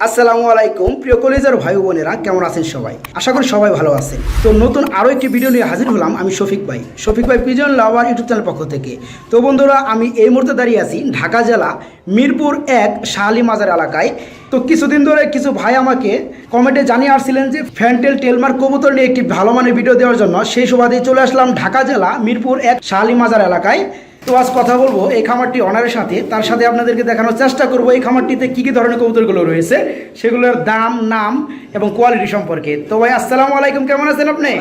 আসসালামু আলাইকুম। প্রিয় কলেজের ভাই বোনেরা, কেমন আছেন সবাই? আশা করি সবাই ভালো আছেন। তো নতুন আরও একটি ভিডিও নিয়ে হাজির হলাম আমি শফিক ভাই। শফিক ভাই পিজন লাভার ইউটিউব চ্যানেল পক্ষ থেকে। তো বন্ধুরা, আমি এই মুহূর্তে দাঁড়িয়ে আছি ঢাকা জেলা মিরপুর এক শাহালি মাজার এলাকায়। তো কিছুদিন ধরে কিছু ভাই আমাকে কমেন্টে জানিয়ে আসছিলেন যে ফ্যান্টেল টেলমার কবুতর নিয়ে একটি ভালো মানের ভিডিও দেওয়ার জন্য সেই সুবাদে চলে আসলাম ঢাকা জেলা মিরপুর এক শাহালি মাজার এলাকায়। তো আজ কথা বলব এই খামারটি অনারের সাথে। তার সাথে আপনাদেরকে দেখানোর চেষ্টা করব এই খামারটিতে কী কী ধরনের কবুতরগুলো রয়েছে সেগুলোর দাম নাম এবং কোয়ালিটি সম্পর্কে। তো ভাই আসসালামু আলাইকুম কেমন আছেন আপনি?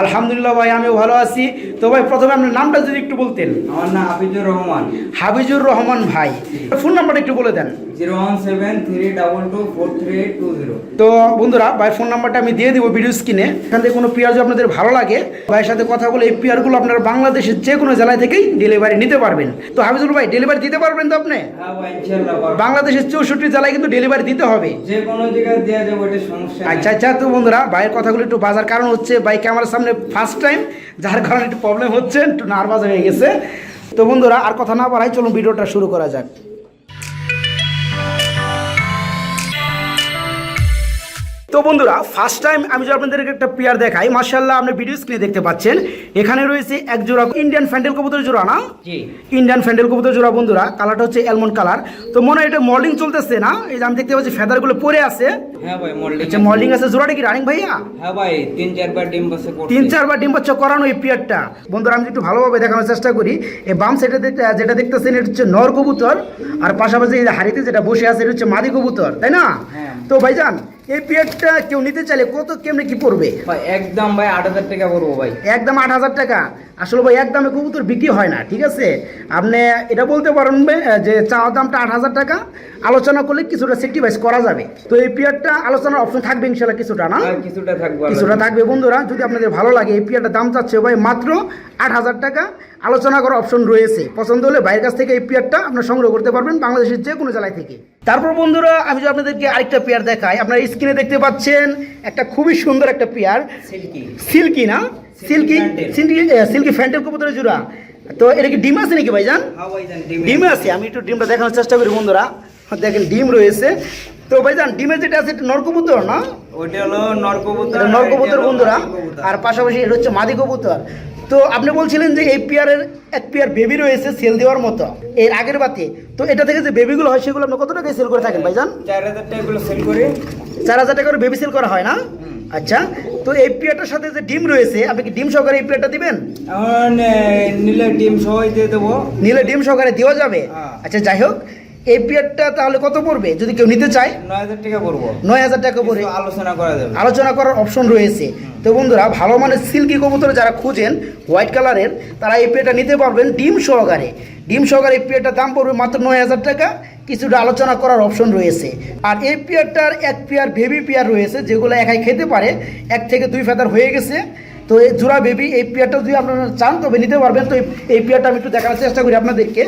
আলহামদুলিল্লাহ ভাই আমিও ভালো আছি। তো ভাই প্রথমে আপনার নামটা যদি একটু বলতেন। আমার নাম হাফিজুর রহমান। হাবিজুর রহমান ভাই ফোন নাম্বারটা একটু বলে দেন। তো বন্ধুরা ভাই ফোন নাম্বারটা আমি দিয়ে দিব ভিডিও স্ক্রিনে। এখান থেকে কোনো পেয়ার যদি আপনাদের ভালো লাগে। ভাইয়ের সাথে কথা বলে এই পেয়ারগুলো আপনারা বাংলাদেশের যে কোনো জেলায় থেকেই ডেলিভারি নিতে পারবেন। তো হাফিজুল ভাই ডেলিভারি দিতে পারবেন তো আপনি? হ্যাঁ। বাংলাদেশের চৌষট্টি জেলায় কিন্তু ডেলিভারি দিতে হবে। যে কোনো জায়গায় দেওয়া যাবে এটা সমস্যা আচ্ছা আচ্ছা তো বন্ধুরা ভাইয়ের কথাগুলো একটু বাজার কারণ হচ্ছে ভাই ক্যামেরার সামনে ফার্স্ট টাইম যার কারণে একটু প্রবলেম হচ্ছে একটু নার্ভাস হয়ে গেছে। তো বন্ধুরা আর কথা না বাড়াই চলুন ভিডিওটা শুরু করা যাক। তো বন্ধুরা ফার্স্ট টাইম আমি যদি আপনাদেরকে একটা পেয়ার দেখাই মার্শাল্লাহ আপনি ভিডিও স্ক্রিনে দেখতে পাচ্ছেন। এখানে রয়েছে এক জোড়া ইন্ডিয়ান ফ্যান্ডেল কবুতর জোড়া না? ইন্ডিয়ান ফ্যান্ডেল কবুতর জোড়া বন্ধুরা কালারটা হচ্ছে অ্যালমন্ড কালার তো মনে হয় এটা মল্ডিং চলতেছে না? এই যে আমি দেখতে পাচ্ছি ফেদারগুলো পরে আছে। হ্যাঁ ভাই মোল্ডিং আচ্ছা মল্ডিং আছে জোড়াটা কি রানিং ভাইয়া? হ্যাঁ ভাই তিন চারবার ডিম বসে করছি। তিন চারবার ডিম বাচ্চা করানো এই পিয়ারটা বন্ধুরা আমি একটু ভালোভাবে দেখানোর চেষ্টা করি এই বাম সাইডে যেটা দেখতেছেন এটা হচ্ছে নর কবুতর। আর পাশাপাশি এই হাড়িতে যেটা বসে আছে এটা হচ্ছে মাদি কবুতর তাই না? হ্যাঁ। তো ভাইজান এই পিয়ারটা কেউ নিতে চাইলে কত কেমনি কি পড়বে? ভাই একদম ভাই আট হাজার টাকা করব ভাই। একদম আট হাজার টাকা? আসলে ভাই একদমে কবুতর বিক্রি হয় না ঠিক আছে? আপনি এটা বলতে পারেন যে চাওয়ার দামটা আট হাজার টাকা আলোচনা করলে কিছুটা সেক্টিভাইজ করা যাবে। তো এই পিয়ারটা আলোচনার অপশন থাকবে ইনশাল্লাহ কিছুটা না? কিছুটা থাকব কিছুটা থাকবে বন্ধুরা যদি আপনাদের ভালো লাগে এই পিয়ারটার দাম চাচ্ছে ভাই মাত্র আট হাজার টাকা। আলোচনা করার অপশন রয়েছে। পছন্দ হলে বাইরের কাছ থেকে এই পেয়ারটা আপনার সংগ্রহ করতে পারবেন বাংলাদেশের যে কোনো জেলায় থেকে। তারপর বন্ধুরা আমি যদি আপনাদেরকে আরেকটা পেয়ার দেখাই আপনারা স্ক্রিনে দেখতে পাচ্ছেন একটা খুবই সুন্দর একটা পেয়ার সিল্কি। সিল্কি না? Silky silky? সিল্কি ফ্যান্টেল কবুতরের জোড়া। তো এটা কি ডিম আছে নাকি ভাইজান? হ্যাঁ ডিম আছে। আমি একটু ডিমটা দেখানোর চেষ্টা করি বন্ধুরা। দেখেন ডিম রয়েছে। তো ভাইজান ডিমের যেটা আছে এটা নরকবুতর না? ওইটা হলো নরকবুতর। নরকবুতর বন্ধুরা। আর পাশাপাশি এটা হচ্ছে মাদি কবুতর। তো আপনি বলছিলেন যে এই পেয়ারের এক পেয়ার বেবি রয়েছে সেল দেওয়ার মতো। এর আগের বাতে। তো এটা থেকে যে বেবিগুলো হয় সেগুলো আপনি কত টাকায় সেল করে থাকেন ভাইজান? চার হাজার টাকাগুলো সেল করি। চার হাজার টাকা করে বেবি সেল করা হয় না? আচ্ছা তো এই পেয়ারটার সাথে যে ডিম রয়েছে আপনি কি ডিম সহকারে এই পেয়ারটা দিবেন? এখন আহ, নিলে ডিম সবাই দিয়ে দেবো। নিলে ডিম সহকারে দেওয়া যাবে? হ্যাঁ। আচ্ছা যাই হোক এই পেয়ারটা তাহলে কত পড়বে? যদি কেউ নিতে চায়? নয় হাজার টাকা পড়ব। নয় হাজার টাকা পড়ে। কিছু আলোচনা করা যাবে। আলোচনা করার অপশন রয়েছে। তো বন্ধুরা ভালো মানের সিল্কি কবুতর যারা খুঁজেন হোয়াইট কালারের তারা এই পেয়ারটা নিতে পারবেন ডিম সহকারে। ডিম সহকারে এই পেয়ারটার দাম পড়বে মাত্র নয় হাজার টাকা। কিছুটা আলোচনা করার অপশন রয়েছে। আর এই পেয়ারটার এক পেয়ার বেবি পেয়ার রয়েছে যেগুলো একাই খেতে পারে। এক থেকে দুই ফেদার হয়ে গেছে। তো এই জোড়া বেবি এই পেয়ারটা যদি আপনারা চান তবে নিতে পারবেন। তো এই- পেয়ারটা আমি একটু দেখানোর চেষ্টা করি আপনাদেরকে।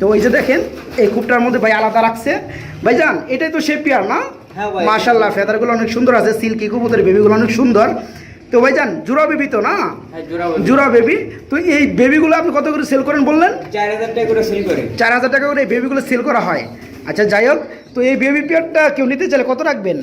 তো এই যে দেখেন এই কূপটার মধ্যে ভাই আলাদা রাখছে। ভাই যান এটাই তো সেই পেয়ার না? হ্যাঁ। মাশাল্লাহ ফেদারগুলো অনেক সুন্দর আছে সিল্কি কবুতরের বেবিগুলো অনেক সুন্দর। তো ভাই যান জুরা বেবি তো না? জুরা জোড়া বেবি। তো এই বেবিগুলো আপনি কত করে সেল করেন বললেন? চার হাজার টাকা করে সেল করে। চার হাজার টাকা করে এই বেবিগুলো সেল করা হয়। আচ্ছা যাই হোক তো এই বেবি পেয়ারটা কেউ নিতে চাইলে কত রাখবেন?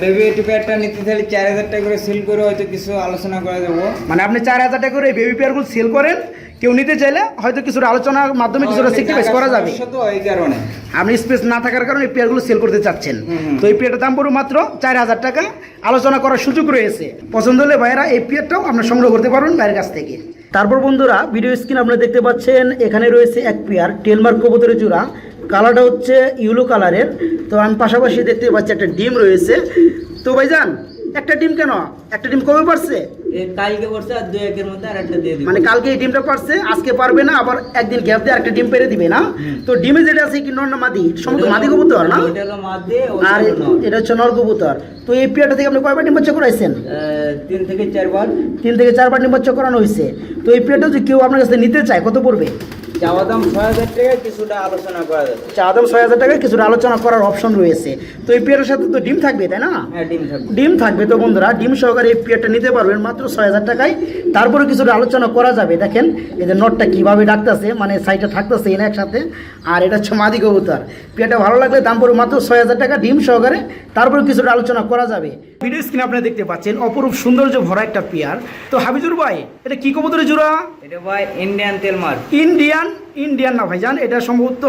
বেবি এটি প্যাডটা নিতে চাইলে চার হাজার টাকা করে সেল করে হয়তো কিছু আলোচনা করে দেবো। মানে আপনি চার হাজার টাকা করে এই বেবি পেয়ারগুলো সেল করেন কেউ নিতে চাইলে হয়তো কিছুটা আলোচনার মাধ্যমে কিছুটা সেক্রিফাইস করা যাবে। তো এই কারণে। আপনি স্পেস না থাকার কারণে এই পেয়ারগুলো সেল করতে চাচ্ছেন। তো এই পেয়ারটার দাম পড়বে মাত্র চার হাজার টাকা। আলোচনা করার সুযোগ রয়েছে। পছন্দ হলে ভাইয়েরা এই পেয়ারটাও আপনার সংগ্রহ করতে পারবেন বাইরের কাছ থেকে। তারপর বন্ধুরা ভিডিও স্ক্রিন আপনারা দেখতে পাচ্ছেন এখানে রয়েছে এক পেয়ার টেলমার্ক কবুতরের জোড়া। কালারটা হচ্ছে ইউলো কালারের। তো আমি পাশাপাশি দেখতে পাচ্ছি একটা ডিম রয়েছে। তো ভাইজান একটা ডিম কেন? একটা ডিম কবে পারছে? কালকে বসে আর দুই একের মধ্যে আর একটা দিয়ে দিবো। মানে কালকে এই ডিমটা পারছে আজকে পারবে না আবার একদিন গ্যাপ দিয়ে একটা ডিম পেরে দিবে না। তো ডিমে যেটা আছে কি নর মাদি? সমস্ত মাদি কবুতর না? আর এটা হচ্ছে নর কবুতর। তো এই পেয়ারটা থেকে আপনি কয়বার ডিম বাচ্চা করাইছেন? তিন থেকে চারবার। তিন থেকে চারবার ডিম বাচ্চা করানো হয়েছে। তো এই পেয়ারটা যদি কেউ আপনার কাছে নিতে চায় কত পড়বে? চাওয়া দাম ছয় হাজার টাকা কিছুটা আলোচনা করা যাবে চা দাম ছয় হাজার টাকা কিছুটা আলোচনা করার অপশন রয়েছে। তো এই পেয়ারের সাথে তো ডিম থাকবে তাই না? হ্যাঁ ডিম থাকবে। ডিম থাকবে তো বন্ধুরা ডিম সহকারে এই পেয়ারটা নিতে পারবেন মাত্র ছয় হাজার টাকায়। তারপরে কিছুটা আলোচনা করা যাবে দেখেন এই যে নটটা কীভাবে ডাকতেছে মানে সাইডটা থাকতেছে এনে একসাথে। আর এটা হচ্ছে মাদি কবুতর। পেয়ারটা ভালো লাগলে দাম পড়বে মাত্র ছয় হাজার টাকা ডিম সহকারে। তারপরে কিছুটা আলোচনা করা যাবে। ভিডিও স্ক্রিনে আপনারা দেখতে পাচ্ছেন অপরূপ সৌন্দর্য ভরা একটা পেয়ার। তো হাবিজুর ভাই এটা কি কবুতরের জোড়া? এটা ভাই ইন্ডিয়ান তেল মার। ইন্ডিয়ান ইন্ডিয়ান না ভাইজান এটা সম্ভবত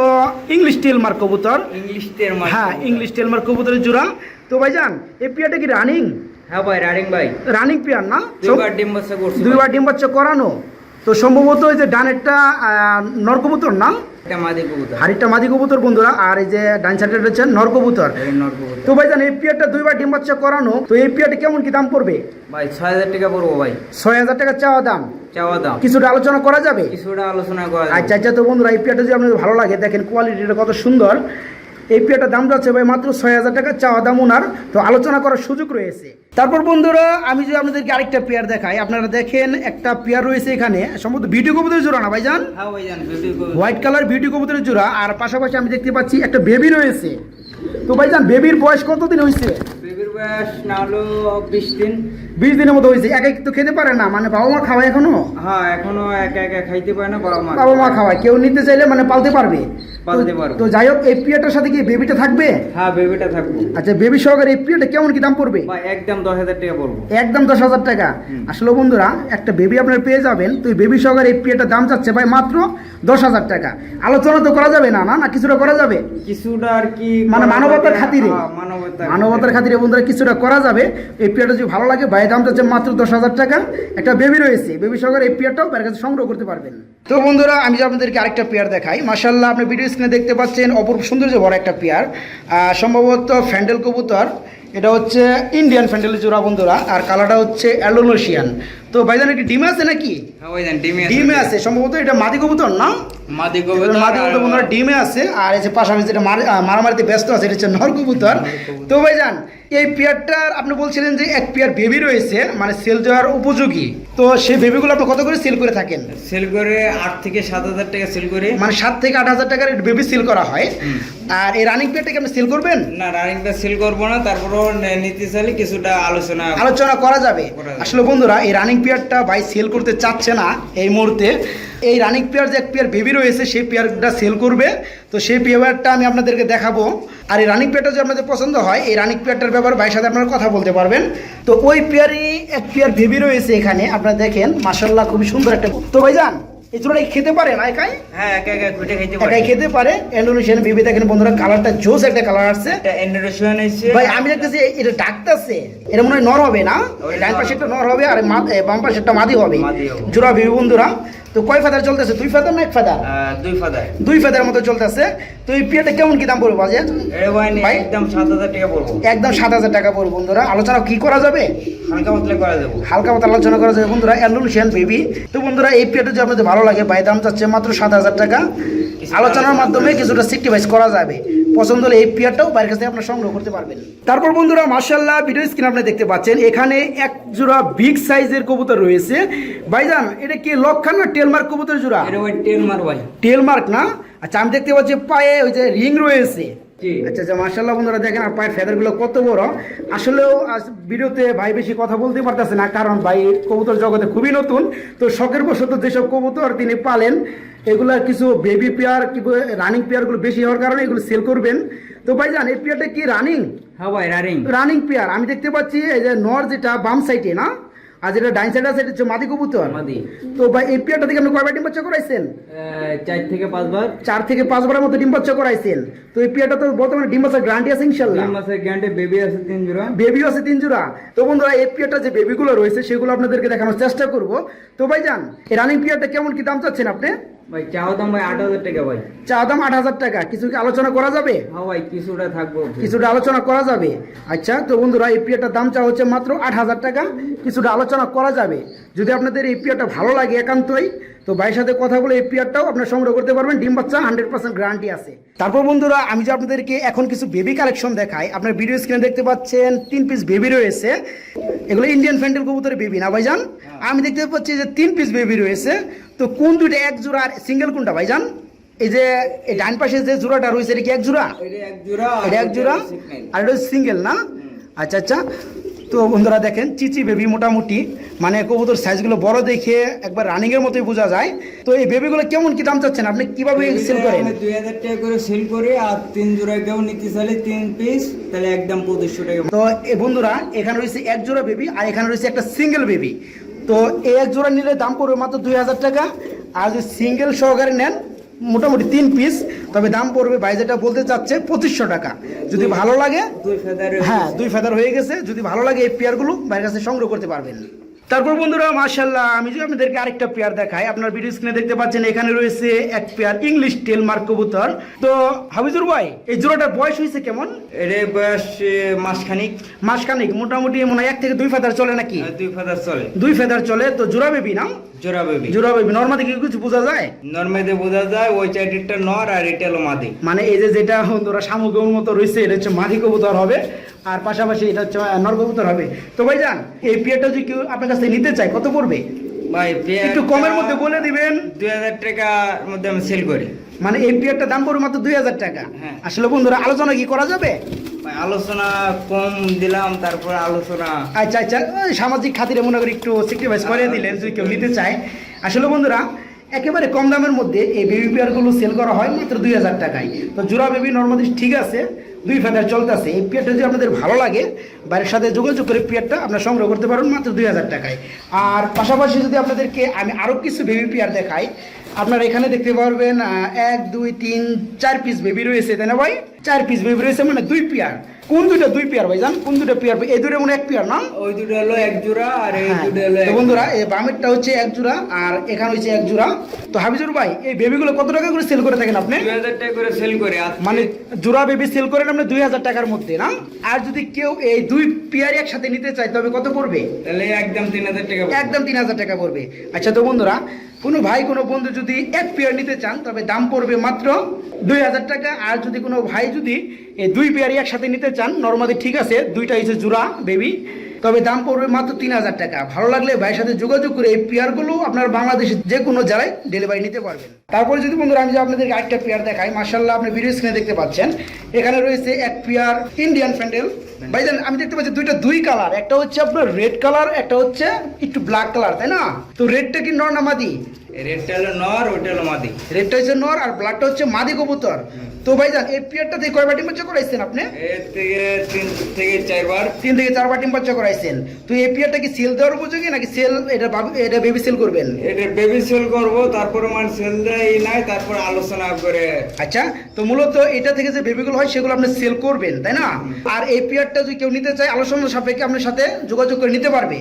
ইংলিশ টেলমার কবুতর। ইংলিশ তেল মার হ্যাঁ ইংলিশ টেলমার কবুতরের জোড়া। তো ভাইজান এই পেয়ারটা কি রানিং হ্যাঁ ভাই রানিং ভাই। রানিং পেয়ার না? দুইবার ডিম বাচ্চা করছি দুইবার ডিম বাচ্চা করানো। তো সম্ভবত এই যে ডানেরটা নরকবুতর না? হাড়িটা মাদি কবুতর। বন্ধুরা আর এই যে ডান সাইডে হচ্ছে নরকবুতর নর কবুতর। তো ভাইজান এই পিয়ারটা দুইবার ডিম বাচ্চা করানো তো এই পিয়ারটা কেমন কি দাম পড়বে? ভাই ছয় হাজার টাকা পড়ব ভাই। ছয় হাজার টাকা চাওয়া দাম। চাওয়া দাম। কিছুটা আলোচনা করা যাবে? কিছুটা আলোচনা করা আচ্ছা আচ্ছা তো বন্ধুরা এই পিয়ারটা যদি আপনাদের ভালো লাগে দেখেন কোয়ালিটিটা কত সুন্দর। এই পেয়ারটার দাম যাচ্ছে ভাই মাত্র ছয় হাজার টাকা চাওয়া দাম ওনার। তো আলোচনা করার সুযোগ রয়েছে। তারপর বন্ধুরা আমি যদি আপনাদেরকে আরেকটা পেয়ার দেখাই আপনারা দেখেন একটা পেয়ার রয়েছে এখানে। সম্ভবত ভিডিও কবুতরের জোড়া না ভাইজান? হ্যাঁ ভাই যান হোয়াইট কালার ভিডিও কবুতরের জোড়া আর পাশাপাশি আমি দেখতে পাচ্ছি একটা বেবি রয়েছে। তো ভাইজান বেবির বয়স কতদিন হয়েছে? বিশ দিন। বিশ দিনের মতো হয়েছে। একা তো খেতে পারে না। মানে বাবা মা খাওয়ায় এখনও? হ্যাঁ এখনও একা একা খাইতে পারে না বাবা মা। বাবা মা খাওয়ায়। কেউ নিতে চাইলে মানে পালতে পারবে। পালতে পারবে। তো যাই হোক এই পেয়ারটার সাথে কি বেবিটা থাকবে? হ্যাঁ বেবিটা থাকব। আচ্ছা বেবি সহকারে এই পেয়ারটা কেমন কি দাম পড়বে? একদম দশ হাজার টাকা পড়ব। একদম দশ হাজার টাকা। আসলে বন্ধুরা একটা বেবি আপনারা পেয়ে যাবেন। তো এই বেবি সহকারে এই পেয়ারটার দাম চাচ্ছে ভাই মাত্র দশ হাজার টাকা। আলোচনা তো করা যাবে না না? না কিছুটা করা যাবে? কিছুটা আর কি মানে মানবতার খাতিরে। হ্যাঁ, মানবতার মানবতার খাতিরে বন্ধুরা কিছুটা করা যাবে। এই পেয়ারটা যদি ভালো লাগে, বাইরের দামটা হচ্ছে মাত্র দশ হাজার টাকা। একটা বেবি রয়েছে, বেবি সহকারে এই পেয়ারটাও তার কাছে সংগ্রহ করতে পারবেন। তো বন্ধুরা, আমি যে আপনাদেরকে আরেকটা পেয়ার দেখাই মাসাল্লাহ আপনি ভিডিও স্ক্রিনে দেখতে পাচ্ছেন অপূর্ব সৌন্দর্য বড় একটা পেয়ার। সম্ভবত ফ্যান্ডেল কবুতর। এটা হচ্ছে ইন্ডিয়ান ফ্যান্ডেলের জোড়া বন্ধুরা আর কালারটা হচ্ছে অ্যালোনোশিয়ান তো ভাইজান একটি ডিমে আছে নাকি? হ্যাঁ ডিমে আছে সম্ভবত এটা মাদি কবুতর না মাদি এবার কবুতর মাদি কবুতর বন্ধুরা ডিমে আছে আর এই যে পাশাপাশি যেটা মারামারিতে ব্যস্ত আছে এটা হচ্ছে নর কবুতর। তো ভাইজান এই পেয়ারটার আপনি বলছিলেন যে এক পেয়ার বেবি রয়েছে মানে সেল দেওয়ার উপযোগী। তো সেই বেবিগুলো আপনি কত করে সেল করে থাকেন? সেল করে আট থেকে সাত হাজার টাকা সেল করে। মানে সাত থেকে আট হাজার টাকার বেবি সেল করা হয়। আর এই রানিং পেয়ারটাকে আপনি সেল করবেন? না রানিং রানিংটা সেল করব না তারপরও নিতে চাইলে কিছুটা আলোচনা আলোচনা করা যাবে। আসলে বন্ধুরা এই রানিং পেয়ারটা ভাই সেল করতে চাচ্ছে না এই মুহূর্তে। এই রানিং পেয়ার যে এক পেয়ার বেবি রয়েছে সেই পেয়ারটা সেল করবে। তো সেই পেয়ারটা আমি আপনাদেরকে দেখাবো। আর এই রানিং পেয়ারটা যদি আপনাদের পছন্দ হয় এই রানিং পেয়ারটার ব্যাপারে ভাইয়ের সাথে আপনারা কথা বলতে পারবেন। তো ওই পেয়ারই এক পেয়ার বেবি রয়েছে এখানে। আপনারা দেখেন মাসাল্লাহ খুবই সুন্দর একটা তো ভাইজান এই খেতে পারে না একাই? হ্যাঁ একা একা খুঁটে খাইতে পারে। একাই খেতে পারে। ইন্ডোনেশিয়ান বেবি দেখেন বন্ধুরা কালারটা জোস একটা কালার আসছে। এটা ইন্ডোনেশিয়ান এসে ভাই আমি দেখতেছি এটা ডাকতেছে। এটা মনে হয় নর হবে না? ডান নর। পাশেরটা নর হবে আর মা- এ, বাম পাশেরটা মাদি হবে। জোড়া ভেবে বন্ধুরা। তো কয় ফাদার চলতেছে? দুই ফাদার না এক ফাদার? দুই ফাদার। দুই ফাদার মতো চলতেছে। তো এই পিয়াটা কেমন কি দাম পড়বে বাজে? ভাই একদম সাত হাজার টাকা পড়ব। একদম সাত হাজার টাকা পড়ব বন্ধুরা। আলোচনা কি করা যাবে? হালকা পাতলা করা যাবে। হালকা মতো আলোচনা করা যাবে। বন্ধুরা অ্যান্ডোনেশিয়ান বেবি তো বন্ধুরা এই পিয়াটা যদি আপনাদের ভালো লাগে ভাই দাম চাচ্ছে মাত্র সাত হাজার টাকা। আলোচনার মাধ্যমে কিছুটা সিক্টিভাইজ করা যাবে। পছন্দ হলে এই পিয়ারটাও বাইরের কাছে আপনার সংগ্রহ করতে পারবেন। তারপর বন্ধুরা মার্শাল্লাহ ভিডিও স্ক্রিন আপনি দেখতে পাচ্ছেন এখানে এক জোড়া বিগ সাইজের কবুতর রয়েছে। ভাইজান এটা কি লক্ষণ না টেলমার্ক কবুতর জোড়া? এটা ভাই টেলমার্ক না? আচ্ছা আমি দেখতে পাচ্ছি পায়ে ওই যে রিং রয়েছে। আচ্ছা আচ্ছা মার্শাল্লাহ বন্ধুরা দেখেন আর পায়ের ফেদারগুলো কত বড়। আসলেও আজ ভিডিওতে ভাই বেশি কথা বলতে পারতেছে না কারণ ভাই কবুতর জগতে খুবই নতুন। তো শখের বশত যেসব কবুতর তিনি পালেন এগুলা কিছু বেবি পেয়ার কি রানিং পেয়ারগুলো বেশি হওয়ার কারণে এগুলো সেল করবেন। তো ভাই জান এই পেয়ারটা কি রানিং হ্যাঁ ভাই রানিং রানিং পেয়ার আমি দেখতে পাচ্ছি এই যে নর যেটা বাম সাইডে না? আর যেটা ডাইন সাইড আছে এটা হচ্ছে মাদি কবুতর। মাদি। তো ভাই এই পেয়ারটা থেকে আপনি কয়বার ডিম বাচ্চা করাইছেন? চার থেকে পাঁচবার। চার থেকে পাঁচবারের মতো ডিম বাচ্চা করাইছেন। তো এই পেয়ারটা তো বর্তমানে ডিম গ্যারান্টি আছে গ্যারান্টি বেবি আছে তিন জোড়া। বেবিও আছে তিন জোড়া। তো বন্ধুরা এই পিয়ারটা যে বেবিগুলো রয়েছে সেগুলো আপনাদেরকে দেখানোর চেষ্টা করব। তো ভাই যান এই রানিং পিয়ারটা কেমন কি দাম চাচ্ছেন আপনি? ভাই চাওয়া দাম ভাই আট হাজার টাকা ভাই। চা দাম আট হাজার টাকা। কিছু কি আলোচনা করা যাবে? হ্যাঁ ভাই কিছুটা থাকব। কিছুটা আলোচনা করা যাবে। আচ্ছা তো বন্ধুরা এই পিয়ারটার দাম চা হচ্ছে মাত্র আট হাজার টাকা। কিছুটা আলোচনা করা যাবে। যদি আপনাদের এই পিয়াটা ভালো লাগে একান্তই তো ভাইয়ের সাথে কথা বলে এই পেয়ারটাও আপনার সংগ্রহ করতে পারবেন। ডিম বাচ্চা হান্ড্রেড পার্সেন্ট গ্যারান্টি আছে। তারপর বন্ধুরা আমি যে আপনাদেরকে এখন কিছু বেবি কালেকশন দেখাই আপনার ভিডিও স্ক্রিনে দেখতে পাচ্ছেন তিন পিস বেবি রয়েছে। এগুলো ইন্ডিয়ান ফ্যান্ডেল কবুতরের বেবি না ভাইজান? আমি দেখতে পাচ্ছি যে তিন পিস বেবি রয়েছে। তো কোন দুইটা এক জোড়া আর সিঙ্গেল কোনটা ভাইজান? এই যে এই ডান পাশে যে জোড়াটা রয়েছে এটা কি এক জোড়া? এটা এক জোড়া এটা। আর এটা সিঙ্গেল না? আচ্ছা আচ্ছা। তো বন্ধুরা দেখেন চিচি বেবি মোটামুটি মানে কবুতর সাইজগুলো বড় দেখে একবার রানিং এর মতোই বোঝা যায়। তো এই বেবিগুলো কেমন কি দাম চাচ্ছেন? আপনি কীভাবে সেল করেন? আমি দুই হাজার টাকা করে সেল করি আর তিন জোড়া কেউ নিতে চাইলে তিন পিস তাহলে একদম পঁচিশশো টাকা। তো এই বন্ধুরা এখানে রয়েছে এক জোড়া বেবি আর এখানে রয়েছে একটা সিঙ্গেল বেবি তো এই এক জোড়া নিলে দাম পড়বে মাত্র দুই হাজার টাকা। আর যদি সিঙ্গেল সহকারে নেন মোটামুটি তিন পিস তবে দাম পড়বে ভাই যেটা বলতে চাচ্ছে পঁচিশশো টাকা। যদি ভালো লাগে হ্যাঁ দুই ফেদার হয়ে গেছে যদি ভালো লাগে এই পেয়ারগুলো বাইরের কাছে সংগ্রহ করতে পারবেন। তারপর বন্ধুরা মার্শাল্লাহ আমি যদি আপনাদেরকে আরেকটা পেয়ার দেখাই আপনার ভিডিও স্ক্রিনে দেখতে পাচ্ছেন এখানে রয়েছে এক পেয়ার ইংলিশ টেল মার্ক কবুতর। তো হাবিজুর ভাই এই জোড়াটার বয়স হয়েছে কেমন? এর বয়স মাসখানিক। মাসখানিক মোটামুটি মনে হয় এক থেকে দুই ফেদার চলে নাকি? দুই ফেদার চলে। দুই ফেদার চলে তো জোড়া বেবি না? জোড়া বেবি জোড়া বেবি নর্মালি কি কিছু বোঝা যায়? নর্মেদে বোঝা যায় ওই চাইটিরটা নর আর এটা হলো মাদি। মানে এই যে যেটা ধরো শামুকের মতো রয়েছে এটা হচ্ছে মাদি কবুতর হবে আর পাশাপাশি এটা হচ্ছে নর কবুতর হবে। তো ভাই যান এই পেয়ারটা যদি কেউ আপনার কাছে নিতে চাই কত পড়বে? ভাই একটু কমের মধ্যে বলে দিবেন। দুই হাজার টাকার মধ্যে আমি সেল করি। মানে এই পেয়ারটা দাম পড়বে মাত্র দুই হাজার টাকা। হ্যাঁ। আসলে বন্ধুরা আলোচনা কি করা যাবে? আলোচনা কম দিলাম তারপর আলোচনা আচ্ছা আচ্ছা সামাজিক খাতিরে মনে করি একটু করে দিলেন যদি কেউ নিতে চায়। আসলে বন্ধুরা একেবারে কম দামের মধ্যে এই বেবি পেয়ারগুলো সেল করা হয় মাত্র দুই হাজার টাকায়। তো জোড়া বেবি নর্মালি ঠিক আছে। দুই ফাদার চলতেছে। এই পিয়ারটা যদি আপনাদের ভালো লাগে বাইরের সাথে যোগাযোগ করে পিয়ারটা আপনারা সংগ্রহ করতে পারেন মাত্র দুই হাজার টাকায়। আর পাশাপাশি যদি আপনাদেরকে আমি আরও কিছু বেবি পিয়ার দেখাই, আপনারা এখানে দেখতে পারবেন এক, দুই, তিন, চার পিস বেবি রয়েছে, তাই না ভাই? চার পিস বেবি রয়েছে মানে দুই পেয়ার কোন দুইটা দুই পেয়ার ভাই জান কোন দুটো পেয়ার এই দুটো মনে এক পেয়ার না? ওই দুটো হলো এক জোড়া আর এই হ্যাঁ, দুটো হলো তো বন্ধুরা এই বামেরটা হচ্ছে এক জোড়া আর এখানে হচ্ছে এক জোড়া। তো হাবিজুর ভাই এই বেবিগুলো কত টাকা করে সেল করে থাকেন আপনি? দুই হাজার টাকা করে সেল করি মানে জোড়া বেবি সেল করেন আপনি দুই হাজার টাকার মধ্যে না? আর যদি কেউ এই দুই পেয়ার একসাথে নিতে চায় তবে কত পড়বে? তাহলে একদম তিন হাজার টাকা পড়বে। একদম তিন হাজার টাকা পড়বে। আচ্ছা তো বন্ধুরা কোনো ভাই কোনো বন্ধু যদি এক পেয়ার নিতে চান তবে দাম পড়বে মাত্র দুই হাজার টাকা। আর যদি কোনো ভাই যদি এই দুই পেয়ারই একসাথে নিতে চান, নর্মালি ঠিক আছে, দুইটা হচ্ছে জোড়া বেবি তবে দাম পড়বে মাত্র তিন হাজার টাকা। ভালো লাগলে ভাইয়ের সাথে যোগাযোগ করে এই পেয়ারগুলো আপনার বাংলাদেশের যে কোনো জায়গায় ডেলিভারি নিতে পারবেন। তারপরে যদি বন্ধুরা, আমি যে আপনাদেরকে আরেকটা পেয়ার দেখাই মার্শাল্লাহ আপনি ভিডিও স্ক্রিনে দেখতে পাচ্ছেন, এখানে রয়েছে এক পেয়ার ইন্ডিয়ান প্যান্ডেল ভাইজান আমি দেখতে পাচ্ছি দুইটা দুই কালার একটা হচ্ছে আপনার রেড কালার একটা হচ্ছে একটু ব্ল্যাক কালার তাই না? তো রেডটা কি নর না মাদি? এই রেডটা হলো নর ওইটা হলো মাদি। রেডটা হচ্ছে নর আর ব্ল্যাকটা হচ্ছে মাদি কবুতর। তো ভাইজান এই পেয়ারটা দিয়ে কয় বাচ্চা করাইছেন আপনি? এর থেকে তিন থেকে চারবার। তিন থেকে চার বাটি বাচ্চা করাইছেন। তো এই পেয়ারটা কি সেল দেওয়ার উপযোগী নাকি সেল এটা এটা বেবি সেল করবেন? এটা বেবি সেল করব তারপরে মানে সেল দেয় নাই তারপর আলোচনা করে। আচ্ছা তো মূলত এটা থেকে যে বেবিগুলো হয় সেগুলো আপনি সেল করবেন তাই না? আর এই পেয়ারটা যদি কেউ নিতে চায় আলোচনা সাপেক্ষে আপনার সাথে যোগাযোগ করে নিতে পারবে।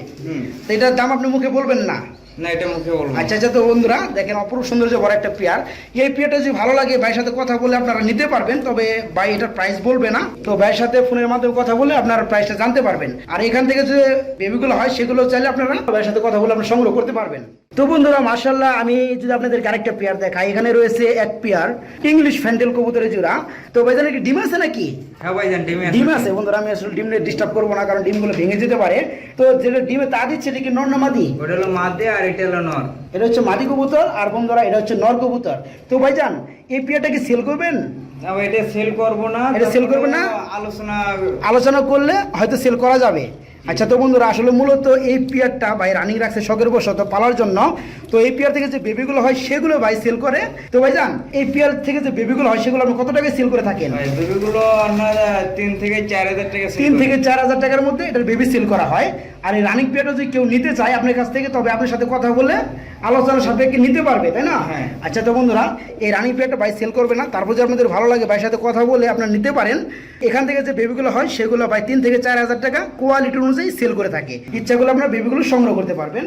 তো এটার দাম আপনি মুখে বলবেন না। না এটা মুখে বলব আচ্ছা আচ্ছা তো বন্ধুরা দেখেন অপরূপ সৌন্দর্য বড় একটা পেয়ার। এই পেয়ারটা যদি ভালো লাগে ভাইয়ের সাথে কথা বলে আপনারা নিতে পারবেন তবে ভাই এটার প্রাইস বলবে না। তো ভাইয়ের সাথে ফোনের মাধ্যমে কথা বলে আপনারা প্রাইসটা জানতে পারবেন। আর এখান থেকে যে বেবিগুলো হয় সেগুলো চাইলে আপনারা ভাইয়ের সাথে কথা বলে আপনারা সংগ্রহ করতে পারবেন। তো বন্ধুরা মার্শাল্লাহ আমি যদি আপনাদেরকে আরেকটা পেয়ার দেখাই এখানে রয়েছে এক পেয়ার ইংলিশ ফ্যান্ডেল কবুতরের জোড়া। তো ভাইজান কি ডিম আছে নাকি? হ্যাঁ ডিমে ডিম আছে। বন্ধুরা আমি আসলে ডিম ডিস্টার্ব করব না কারণ ডিমগুলো ভেঙে যেতে পারে। তো যেটা ডিমে তা দিচ্ছে এটা কি নর না মাদি? ওটা হলো মাদে আর এটা হলো নর এটা হচ্ছে মাদি কবুতর আর বন্ধুরা এটা হচ্ছে নর কবুতর। তো ভাইজান এই পেয়ারটা কি সেল করবেন? না এটা সেল করব না। এটা করবে না? আলোচনা আলোচনা করলে হয়তো সেল করা যাবে। আচ্ছা তো বন্ধুরা আসলে মূলত এই পেয়ারটা ভাই রানিং রাখছে শখের বশত পালার জন্য। তো এই পেয়ার থেকে যে বেবিগুলো হয় সেগুলো ভাই সেল করে। তো ভাইজান এই পেয়ার থেকে যে বেবিগুলো হয় সেগুলো আপনি কত টাকায় সেল করে থাকেন? বেবিগুলো আপনারা তিন থেকে চার হাজার টাকা তিন থেকে চার হাজার টাকার মধ্যে এটার বেবি সেল করা হয়। আর এই রানিং পিরিয়ডও যদি কেউ নিতে চায় আপনার কাছ থেকে তবে আপনার সাথে কথা বলে আলোচনার সাথে কি নিতে পারবে তাই না? হ্যাঁ। আচ্ছা তো বন্ধুরা এই রানিং পিরিয়ডটা বাই সেল করবে না তারপর যদি আপনাদের ভালো লাগে বাইয়ের সাথে কথা বলে আপনারা নিতে পারেন। এখান থেকে যে বেবিগুলো হয় সেগুলো বাই তিন থেকে চার হাজার টাকা কোয়ালিটি অনুযায়ী সেল করে থাকে। ইচ্ছাগুলো আপনার বেবিগুলো সংগ্রহ করতে পারবেন।